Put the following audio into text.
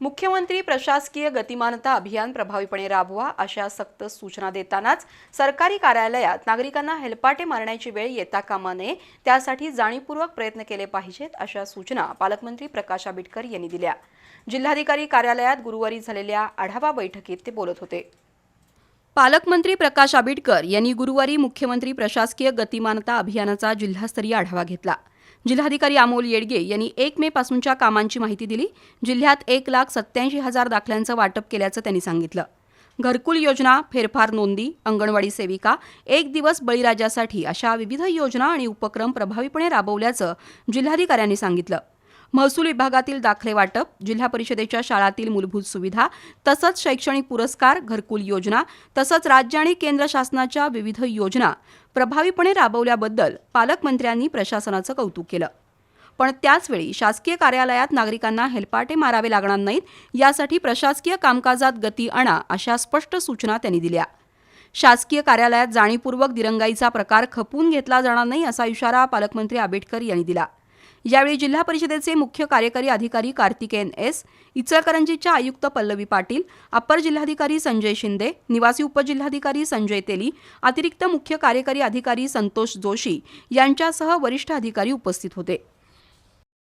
मुख्यमंत्री प्रशासकीय गतिमानता अभियान प्रभावीपणे राबवा अशा सक्त सूचना देतानाच सरकारी कार्यालयात नागरिकांना हेलपाटे मारण्याची वेळ येता कामा नये त्यासाठी जाणीवपूर्वक प्रयत्न केले पाहिजेत अशा सूचना पालकमंत्री प्रकाश आंबेडकर यांनी दिल्या. जिल्हाधिकारी कार्यालयात गुरुवारी झालेल्या आढावा बैठकीत ते बोलत होते. पालकमंत्री प्रकाश आंबेडकर यांनी गुरुवारी मुख्यमंत्री प्रशासकीय गतिमानता अभियानाचा जिल्हास्तरीय आढावा घेतला. जिल्हाधिकारी अमोल येडगे यांनी एक मे पासूनच्या कामांची माहिती दिली. जिल्ह्यात एक लाख सत्याऐंशी हजार दाखल्यांचं वाटप केल्याचं त्यांनी सांगितलं. घरकुल योजना फेरफार नोंदी अंगणवाडी सेविका एक दिवस बळीराजासाठी अशा विविध योजना आणि उपक्रम प्रभावीपणे राबवल्याचं जिल्हाधिकाऱ्यांनी सांगितलं. महसूल विभागातील दाखले वाटप जिल्हा परिषदेच्या शाळातील मूलभूत सुविधा तसंच शैक्षणिक पुरस्कार घरकुल योजना तसंच राज्य आणि केंद्र शासनाच्या विविध योजना प्रभावीपणे राबवल्याबद्दल पालकमंत्र्यांनी प्रशासनाचं कौतुक केलं. पण त्याचवेळी शासकीय कार्यालयात नागरिकांना हेलपाटे मारावे लागणार नाहीत यासाठी प्रशासकीय कामकाजात गती आणा अशा स्पष्ट सूचना त्यांनी दिल्या. शासकीय कार्यालयात जाणीवपूर्वक दिरंगाईचा प्रकार खपवून घेतला जाणार नाही असा इशारा पालकमंत्री आंबेडकर यांनी दिला. यावेळी जिल्हा परिषदेचे मुख्य कार्यकारी अधिकारी कार्तिकेयन एस इचलकरंजीच्या आयुक्त पल्लवी पाटील अप्पर जिल्हाधिकारी संजय शिंदे निवासी उपजिल्हाधिकारी संजय तेली अतिरिक्त मुख्य कार्यकारी अधिकारी संतोष जोशी यांच्यासह वरिष्ठ अधिकारी उपस्थित होते.